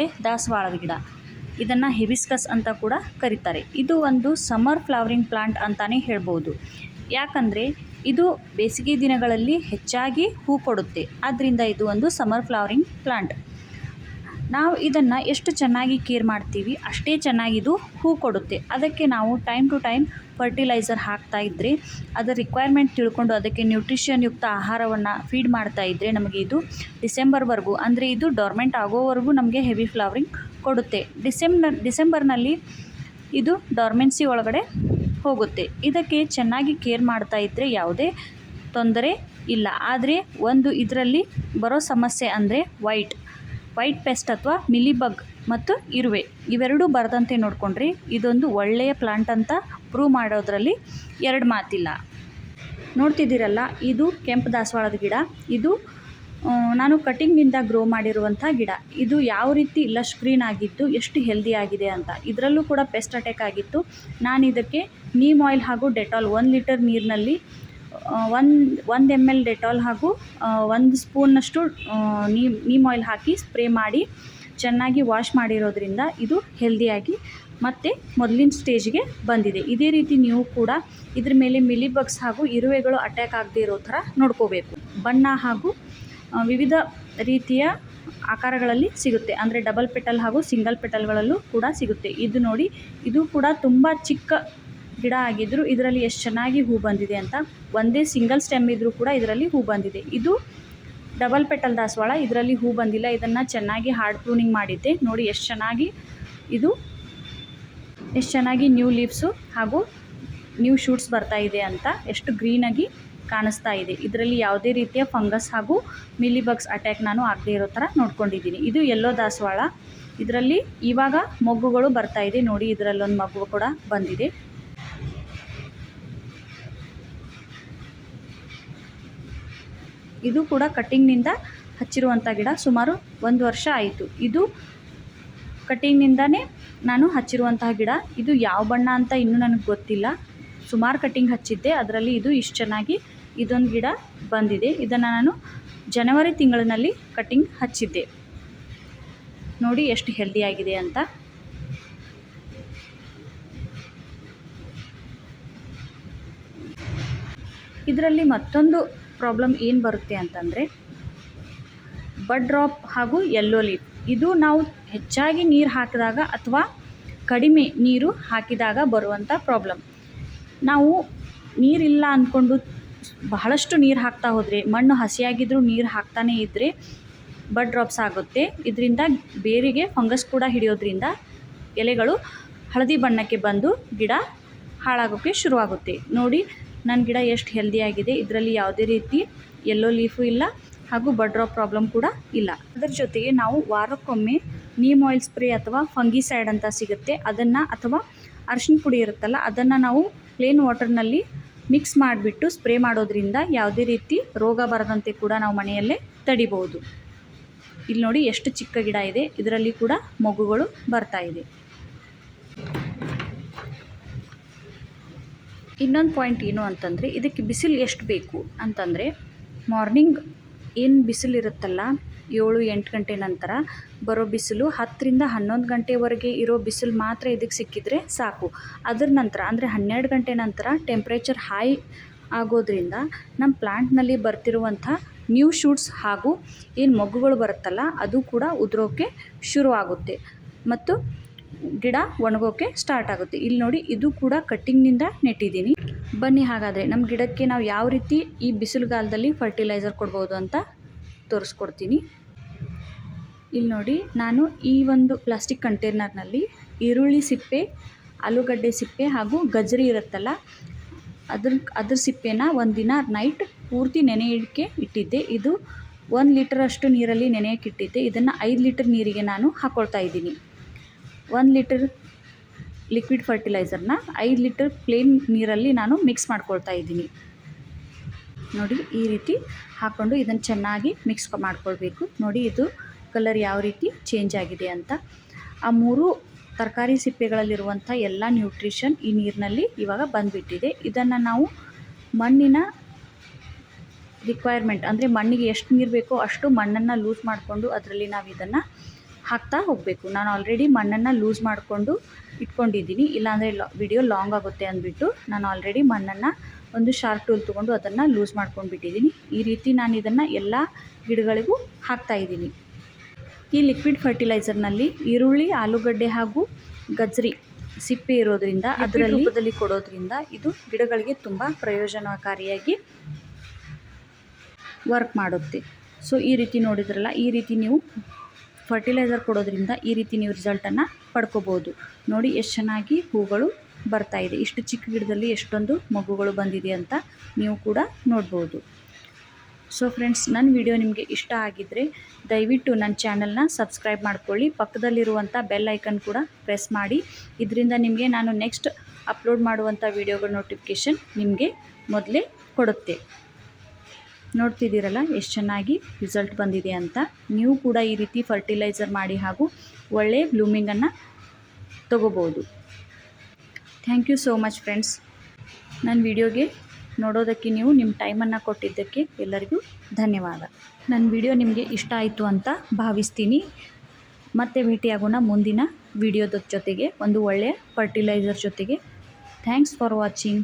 ದಾಸವಾಳದ ಗಿಡ. ಇದನ್ನು ಹೆಬಿಸ್ಕಸ್ ಅಂತ ಕೂಡ ಕರೀತಾರೆ. ಇದು ಒಂದು ಸಮ್ಮರ್ ಫ್ಲವರಿಂಗ್ ಪ್ಲಾಂಟ್ ಅಂತಲೇ ಹೇಳ್ಬೋದು. ಯಾಕಂದರೆ ಇದು ಬೇಸಿಗೆ ದಿನಗಳಲ್ಲಿ ಹೆಚ್ಚಾಗಿ ಹೂ ಕೊಡುತ್ತೆ. ಆದ್ದರಿಂದ ಇದು ಒಂದು ಸಮ್ಮರ್ ಫ್ಲವರಿಂಗ್ ಪ್ಲಾಂಟ್. ನಾವು ಇದನ್ನು ಎಷ್ಟು ಚೆನ್ನಾಗಿ ಕೇರ್ ಮಾಡ್ತೀವಿ ಅಷ್ಟೇ ಚೆನ್ನಾಗಿದು ಹೂ ಕೊಡುತ್ತೆ. ಅದಕ್ಕೆ ನಾವು ಟೈಮ್ ಟು ಟೈಮ್ ಫರ್ಟಿಲೈಸರ್ ಹಾಕ್ತಾ ಇದ್ದರೆ ಅದರ ರಿಕ್ವೈರ್ಮೆಂಟ್ ತಿಳ್ಕೊಂಡು ಅದಕ್ಕೆ ನ್ಯೂಟ್ರಿಷನ್ ಯುಕ್ತ ಆಹಾರವನ್ನು ಫೀಡ್ ಮಾಡ್ತಾ ಇದ್ರೆ ನಮಗೆ ಇದು ಡಿಸೆಂಬರ್ವರೆಗೂ ಅಂದರೆ ಇದು ಡಾರ್ಮೆಂಟ್ ಆಗೋವರೆಗೂ ನಮಗೆ ಹೆವಿ ಫ್ಲವರಿಂಗ್ ಕೊಡುತ್ತೆ. ಡಿಸೆಂಬರ್ ಡಿಸೆಂಬರ್ನಲ್ಲಿ ಇದು ಡಾರ್ಮೆನ್ಸಿ ಒಳಗಡೆ ಹೋಗುತ್ತೆ. ಇದಕ್ಕೆ ಚೆನ್ನಾಗಿ ಕೇರ್ ಮಾಡ್ತಾ ಇದ್ದರೆ ಯಾವುದೇ ತೊಂದರೆ ಇಲ್ಲ. ಆದರೆ ಒಂದು ಇದರಲ್ಲಿ ಬರೋ ಸಮಸ್ಯೆ ಅಂದರೆ ವೈಟ್ ವೈಟ್ ಪೆಸ್ಟ್ ಅಥವಾ ಮಿಲಿಬಗ್ ಮತ್ತು ಇರುವೆ. ಇವೆರಡೂ ಬರದಂತೆ ನೋಡಿಕೊಂಡ್ರಿ ಇದೊಂದು ಒಳ್ಳೆಯ ಪ್ಲಾಂಟ್ ಅಂತ ಪ್ರೂವ್ ಮಾಡೋದರಲ್ಲಿ ಎರಡು ಮಾತಿಲ್ಲ. ನೋಡ್ತಿದ್ದೀರಲ್ಲ, ಇದು ಕೆಂಪು ದಾಸವಾಳದ ಗಿಡ, ಇದು ನಾನು ಕಟಿಂಗ್ನಿಂದ ಗ್ರೋ ಮಾಡಿರುವಂಥ ಗಿಡ. ಇದು ಯಾವ ರೀತಿ ಲಶ್ ಗ್ರೀನ್ ಆಗಿದ್ದು, ಎಷ್ಟು ಹೆಲ್ದಿ ಆಗಿದೆ ಅಂತ. ಇದರಲ್ಲೂ ಕೂಡ ಪೆಸ್ಟ್ ಅಟ್ಯಾಕ್ ಆಗಿತ್ತು. ನಾನು ಇದಕ್ಕೆ ನೀಮ್ ಆಯಿಲ್ ಹಾಗೂ ಡೆಟಾಲ್ ಒಂದು ಲೀಟರ್ ನೀರಿನಲ್ಲಿ ಒಂದು ಒಂದು ಎಂ ಎಲ್ ಡೆಟಾಲ್ ಹಾಗೂ ಒಂದು ಸ್ಪೂನ್ನಷ್ಟು ನೀಮ್ ನೀಮ್ ಆಯಿಲ್ ಹಾಕಿ ಸ್ಪ್ರೇ ಮಾಡಿ, ಚೆನ್ನಾಗಿ ವಾಶ್ ಮಾಡಿರೋದ್ರಿಂದ ಇದು ಹೆಲ್ದಿಯಾಗಿ ಮತ್ತು ಮೊದಲಿನ ಸ್ಟೇಜ್ಗೆ ಬಂದಿದೆ. ಇದೇ ರೀತಿ ನೀವು ಕೂಡ ಇದ್ರ ಮೇಲೆ ಮಿಲಿಬಗ್ಸ್ ಹಾಗೂ ಇರುವೆಗಳು ಅಟ್ಯಾಕ್ ಆಗದೇ ಇರೋ ಥರ ನೋಡ್ಕೋಬೇಕು. ಬಣ್ಣ ಹಾಗೂ ವಿವಿಧ ರೀತಿಯ ಆಕಾರಗಳಲ್ಲಿ ಸಿಗುತ್ತೆ. ಅಂದರೆ ಡಬಲ್ ಪೆಟಲ್ ಹಾಗೂ ಸಿಂಗಲ್ ಪೆಟಲ್ಗಳಲ್ಲೂ ಕೂಡ ಸಿಗುತ್ತೆ. ಇದು ನೋಡಿ, ಇದು ಕೂಡ ತುಂಬ ಚಿಕ್ಕ ಗಿಡ ಆಗಿದ್ದರೂ ಇದರಲ್ಲಿ ಎಷ್ಟು ಚೆನ್ನಾಗಿ ಹೂ ಬಂದಿದೆ ಅಂತ. ಒಂದೇ ಸಿಂಗಲ್ ಸ್ಟೆಮ್ ಇದ್ದರೂ ಕೂಡ ಇದರಲ್ಲಿ ಹೂ ಬಂದಿದೆ. ಇದು ಡಬಲ್ ಪೆಟಲ್ ದಾಸವಾಳ. ಇದರಲ್ಲಿ ಹೂ ಬಂದಿಲ್ಲ. ಇದನ್ನು ಚೆನ್ನಾಗಿ ಹಾರ್ಡ್ ಪ್ರೂನಿಂಗ್ ಮಾಡಿದ್ದೆ. ನೋಡಿ, ಎಷ್ಟು ಚೆನ್ನಾಗಿ ಇದು ಎಷ್ಟು ಚೆನ್ನಾಗಿ ನ್ಯೂ ಲೀವ್ಸು ಹಾಗೂ ನ್ಯೂ ಶೂಟ್ಸ್ ಬರ್ತಾ ಇದೆ ಅಂತ ಎಷ್ಟು ಗ್ರೀನಾಗಿ ಕಾಣಿಸ್ತಾ ಇದೆ. ಇದರಲ್ಲಿ ಯಾವುದೇ ರೀತಿಯ ಫಂಗಸ್ ಹಾಗೂ ಮಿಲಿಬಗ್ಸ್ ಅಟ್ಯಾಕ್ ನಾನು ಆಗದೆ ಇರೋ ಥರ ನೋಡ್ಕೊಂಡಿದ್ದೀನಿ. ಇದು ಎಲ್ಲೋ ದಾಸವಾಳ. ಇದರಲ್ಲಿ ಇವಾಗ ಮೊಗ್ಗುಗಳು ಬರ್ತಾ ಇದೆ. ನೋಡಿ, ಇದರಲ್ಲೊಂದು ಮಗು ಕೂಡ ಬಂದಿದೆ. ಇದು ಕೂಡ ಕಟ್ಟಿಂಗ್ನಿಂದ ಹಚ್ಚಿರುವಂಥ ಗಿಡ ಸುಮಾರು ಒಂದು ವರ್ಷ ಆಯಿತು. ಇದು ಕಟ್ಟಿಂಗ್ನಿಂದನೇ ನಾನು ಹಚ್ಚಿರುವಂತಹ ಗಿಡ. ಇದು ಯಾವ ಬಣ್ಣ ಅಂತ ಇನ್ನೂ ನನಗೆ ಗೊತ್ತಿಲ್ಲ. ಸುಮಾರು ಕಟ್ಟಿಂಗ್ ಹಚ್ಚಿದ್ದೆ. ಅದರಲ್ಲಿ ಇದು ಇಷ್ಟು ಚೆನ್ನಾಗಿ ಇದೊಂದು ಗಿಡ ಬಂದಿದೆ. ಇದನ್ನು ನಾನು ಜನವರಿ ತಿಂಗಳಿನಲ್ಲಿ ಕಟ್ಟಿಂಗ್ ಹಚ್ಚಿದ್ದೆ. ನೋಡಿ ಎಷ್ಟು ಹೆಲ್ದಿಯಾಗಿದೆ ಅಂತ. ಇದರಲ್ಲಿ ಮತ್ತೊಂದು ಪ್ರಾಬ್ಲಮ್ ಏನು ಬರುತ್ತೆ ಅಂತಂದರೆ, ಬಡ್ ಡ್ರಾಪ್ ಹಾಗೂ ಯೆಲ್ಲೋ ಲೀಫ್ ಇದು ನಾವು ಹೆಚ್ಚಾಗಿ ನೀರು ಹಾಕಿದಾಗ ಅಥವಾ ಕಡಿಮೆ ನೀರು ಹಾಕಿದಾಗ ಬರುವಂಥ ಪ್ರಾಬ್ಲಮ್ ನಾವು ನೀರಿಲ್ಲ ಅಂದ್ಕೊಂಡು ಬಹಳಷ್ಟು ನೀರು ಹಾಕ್ತಾ ಹೋದರೆ, ಮಣ್ಣು ಹಸಿಯಾಗಿದ್ದರೂ ನೀರು ಹಾಕ್ತಾನೇ ಇದ್ದರೆ ಬಡ್ ಡ್ರಾಪ್ಸ್ ಆಗುತ್ತೆ. ಇದರಿಂದ ಬೇರಿಗೆ ಫಂಗಸ್ ಕೂಡ ಹಿಡಿಯೋದ್ರಿಂದ ಎಲೆಗಳು ಹಳದಿ ಬಣ್ಣಕ್ಕೆ ಬಂದು ಗಿಡ ಹಾಳಾಗೋಕ್ಕೆ ಶುರುವಾಗುತ್ತೆ. ನೋಡಿ ನನ್ನ ಗಿಡ ಎಷ್ಟು ಹೆಲ್ದಿಯಾಗಿದೆ ಇದರಲ್ಲಿ ಯಾವುದೇ ರೀತಿ ಎಲ್ಲೋ ಲೀಫು ಇಲ್ಲ. ಹಾಗೂ ಬಡ್ರೋ ಪ್ರಾಬ್ಲಮ್ ಕೂಡ ಇಲ್ಲ. ಅದರ ಜೊತೆಗೆ ನಾವು ವಾರಕ್ಕೊಮ್ಮೆ ನೀಮ್ ಆಯಿಲ್ ಸ್ಪ್ರೇ ಅಥವಾ ಫಂಗಿಸೈಡ್ ಅಂತ ಸಿಗುತ್ತೆ. ಅದನ್ನು ಅಥವಾ ಅರಿಶಿನ ಪುಡಿ ಇರುತ್ತಲ್ಲ, ಅದನ್ನು ನಾವು ಪ್ಲೇನ್ ವಾಟರ್ನಲ್ಲಿ ಮಿಕ್ಸ್ ಮಾಡಿಬಿಟ್ಟು ಸ್ಪ್ರೇ ಮಾಡೋದ್ರಿಂದ ಯಾವುದೇ ರೀತಿ ರೋಗ ಬರದಂತೆ ಕೂಡ ನಾವು ಮನೆಯಲ್ಲೇ ತಡಿಬೋದು. ಇಲ್ಲಿ ನೋಡಿ ಎಷ್ಟು ಚಿಕ್ಕ ಗಿಡ ಇದೆ. ಇದರಲ್ಲಿ ಕೂಡ ಮಗುಗಳು ಬರ್ತಾ ಇದೆ. ಇನ್ನೊಂದು ಪಾಯಿಂಟ್ ಏನು ಅಂತಂದರೆ, ಇದಕ್ಕೆ ಬಿಸಿಲು ಎಷ್ಟು ಬೇಕು ಅಂತಂದರೆ ಮಾರ್ನಿಂಗ್ ಏನು ಬಿಸಿಲಿರುತ್ತಲ್ಲ, ಏಳು ಎಂಟು ಗಂಟೆ ನಂತರ ಬರೋ ಬಿಸಿಲು ಹತ್ತರಿಂದ ಹನ್ನೊಂದು ಗಂಟೆವರೆಗೆ ಇರೋ ಬಿಸಿಲು ಮಾತ್ರ ಇದಕ್ಕೆ ಸಿಕ್ಕಿದರೆ ಸಾಕು. ಅದ್ರ ನಂತರ, ಅಂದರೆ ಹನ್ನೆರಡು ಗಂಟೆ ನಂತರ ಟೆಂಪ್ರೇಚರ್ ಹೈ ಆಗೋದ್ರಿಂದ ನಮ್ಮ ಪ್ಲ್ಯಾಂಟ್ನಲ್ಲಿ ಬರ್ತಿರುವಂಥ ನ್ಯೂ ಶೂಟ್ಸ್ ಹಾಗೂ ಏನು ಮೊಗ್ಗುಗಳು ಬರುತ್ತಲ್ಲ, ಅದು ಕೂಡ ಉದುರೋಕ್ಕೆ ಶುರುವಾಗುತ್ತೆ. ಮತ್ತು ಗಿಡ ಒಣಗೋಕೆ ಸ್ಟಾರ್ಟ್ ಆಗುತ್ತೆ. ಇಲ್ಲಿ ನೋಡಿ, ಇದು ಕೂಡ ಕಟ್ಟಿಂಗ್ನಿಂದ ನೆಟ್ಟಿದ್ದೀನಿ. ಬನ್ನಿ ಹಾಗಾದರೆ ನಮ್ಮ ಗಿಡಕ್ಕೆ ನಾವು ಯಾವ ರೀತಿ ಈ ಬಿಸಿಲುಗಾಲದಲ್ಲಿ ಫರ್ಟಿಲೈಸರ್ ಕೊಡ್ಬೋದು ಅಂತ ತೋರಿಸ್ಕೊಡ್ತೀನಿ. ಇಲ್ಲಿ ನೋಡಿ, ನಾನು ಈ ಒಂದು ಪ್ಲಾಸ್ಟಿಕ್ ಕಂಟೈನರ್ನಲ್ಲಿ ಈರುಳ್ಳಿ ಸಿಪ್ಪೆ, ಆಲೂಗಡ್ಡೆ ಸಿಪ್ಪೆ ಹಾಗೂ ಗಜ್ರಿ ಇರುತ್ತಲ್ಲ, ಅದ್ರ ಅದ್ರ ಸಿಪ್ಪೆನ ಒಂದಿನ ನೈಟ್ ಪೂರ್ತಿ ನೆನೆ ಇಡಕ್ಕೆ ಇಟ್ಟಿದ್ದೆ. ಇದು ಒಂದು ಲೀಟರಷ್ಟು ನೀರಲ್ಲಿ ನೆನೆಯಕ್ಕೆ ಇಟ್ಟಿದ್ದೆ. ಇದನ್ನು ಐದು ಲೀಟರ್ ನೀರಿಗೆ ನಾನು ಹಾಕ್ಕೊಳ್ತಾ ಇದ್ದೀನಿ. ಒಂದು ಲೀಟರ್ ಲಿಕ್ವಿಡ್ ಫರ್ಟಿಲೈಸರ್ನ ಐದು ಲೀಟರ್ ಪ್ಲೇನ್ ನೀರಲ್ಲಿ ನಾನು ಮಿಕ್ಸ್ ಮಾಡ್ಕೊಳ್ತಾ ಇದ್ದೀನಿ. ನೋಡಿ, ಈ ರೀತಿ ಹಾಕ್ಕೊಂಡು ಇದನ್ನು ಚೆನ್ನಾಗಿ ಮಿಕ್ಸ್ ಮಾಡ್ಕೊಳ್ಬೇಕು. ನೋಡಿ, ಇದು ಕಲರ್ ಯಾವ ರೀತಿ ಚೇಂಜ್ ಆಗಿದೆ ಅಂತ. ಆ ಮೂರು ತರಕಾರಿ ಸಿಪ್ಪೆಗಳಲ್ಲಿರುವಂಥ ಎಲ್ಲ ನ್ಯೂಟ್ರಿಷನ್ ಈ ನೀರಿನಲ್ಲಿ ಇವಾಗ ಬಂದುಬಿಟ್ಟಿದೆ. ಇದನ್ನು ನಾವು ಮಣ್ಣಿನ ರಿಕ್ವೈರ್ಮೆಂಟ್ ಅಂದರೆ ಮಣ್ಣಿಗೆ ಎಷ್ಟು ನೀರು ಬೇಕೋ ಅಷ್ಟು ಮಣ್ಣನ್ನು ಲೂಸ್ ಮಾಡಿಕೊಂಡು ಅದರಲ್ಲಿ ನಾವು ಇದನ್ನು ಹಾಕ್ತಾ ಹೋಗಬೇಕು. ನಾನು ಆಲ್ರೆಡಿ ಮಣ್ಣನ್ನು ಲೂಸ್ ಮಾಡಿಕೊಂಡು ಇಟ್ಕೊಂಡಿದ್ದೀನಿ. ಇಲ್ಲಾಂದರೆ ಲಾ ವಿಡಿಯೋ ಲಾಂಗ್ ಆಗುತ್ತೆ ಅಂದ್ಬಿಟ್ಟು ನಾನು ಆಲ್ರೆಡಿ ಮಣ್ಣನ್ನು ಒಂದು ಶಾರ್ಪ್ ಟೂಲ್ ತೊಗೊಂಡು ಅದನ್ನು ಲೂಸ್ ಮಾಡ್ಕೊಂಡು ಬಿಟ್ಟಿದ್ದೀನಿ ಈ ರೀತಿ ನಾನು ಇದನ್ನು ಎಲ್ಲ ಗಿಡಗಳಿಗೂ ಹಾಕ್ತಾ ಇದ್ದೀನಿ. ಈ ಲಿಕ್ವಿಡ್ ಫರ್ಟಿಲೈಸರ್ನಲ್ಲಿ ಈರುಳ್ಳಿ ಆಲೂಗಡ್ಡೆ ಹಾಗೂ ಗಜ್ರಿ ಸಿಪ್ಪೆ ಇರೋದ್ರಿಂದ ಅದರ ರೂಪದಲ್ಲಿ ಕೊಡೋದ್ರಿಂದ ಇದು ಗಿಡಗಳಿಗೆ ತುಂಬ ಪ್ರಯೋಜನಕಾರಿಯಾಗಿ ವರ್ಕ್ ಮಾಡುತ್ತೆ. ಸೊ ಈ ರೀತಿ ನೋಡಿದ್ರಲ್ಲ ಈ ರೀತಿ ನೀವು ಫರ್ಟಿಲೈಸರ್ ಕೊಡೋದ್ರಿಂದ ಈ ರೀತಿ ನೀವು ರಿಸಲ್ಟನ್ನು ಪಡ್ಕೋಬೋದು. ನೋಡಿ ಎಷ್ಟು ಚೆನ್ನಾಗಿ ಹೂಗಳು ಬರ್ತಾ ಇದೆ. ಇಷ್ಟು ಚಿಕ್ಕ ಗಿಡದಲ್ಲಿ ಎಷ್ಟೊಂದು ಮಗುಗಳು ಬಂದಿದೆ ಅಂತ ನೀವು ಕೂಡ ನೋಡ್ಬೋದು. ಸೊ ಫ್ರೆಂಡ್ಸ್ ನನ್ನ ವಿಡಿಯೋ ನಿಮಗೆ ಇಷ್ಟ ಆಗಿದ್ದರೆ ದಯವಿಟ್ಟು ನನ್ನ ಚಾನಲ್ನ ಸಬ್ಸ್ಕ್ರೈಬ್ ಮಾಡ್ಕೊಳ್ಳಿ. ಪಕ್ಕದಲ್ಲಿರುವಂಥ ಬೆಲ್ ಐಕನ್ ಕೂಡ ಪ್ರೆಸ್ ಮಾಡಿ. ಇದರಿಂದ ನಿಮಗೆ ನಾನು ನೆಕ್ಸ್ಟ್ ಅಪ್ಲೋಡ್ ಮಾಡುವಂಥ ವಿಡಿಯೋಗಳ ನೋಟಿಫಿಕೇಷನ್ ನಿಮಗೆ ಮೊದಲೇ ಕೊಡುತ್ತೆ. ನೋಡ್ತಿದ್ದೀರಲ್ಲ, ಎಷ್ಟು ಚೆನ್ನಾಗಿ ರಿಸಲ್ಟ್ ಬಂದಿದೆ ಅಂತ. ನೀವು ಕೂಡ ಈ ರೀತಿ ಫರ್ಟಿಲೈಸರ್ ಮಾಡಿ ಹಾಗೂ ಒಳ್ಳೆಯ ಬ್ಲೂಮಿಂಗನ್ನು ತಗೋಬೋದು thank you so much friends ನನ್ನ ವಿಡಿಯೋಗೆ ನೋಡೋದಕ್ಕೆ ನೀವು ನಿಮ್ಮ ಟೈಮನ್ನು ಕೊಟ್ಟಿದ್ದಕ್ಕೆ ಎಲ್ಲರಿಗೂ ಧನ್ಯವಾದ. ನನ್ನ ವಿಡಿಯೋ ನಿಮಗೆ ಇಷ್ಟ ಆಯಿತು ಅಂತ ಭಾವಿಸ್ತೀನಿ. ಮತ್ತೆ ಭೇಟಿಯಾಗೋಣ ಮುಂದಿನ ವಿಡಿಯೋದ ಜೊತೆಗೆ, ಒಂದು ಒಳ್ಳೆಯ ಫರ್ಟಿಲೈಸರ್ ಜೊತೆಗೆ. Thanks for watching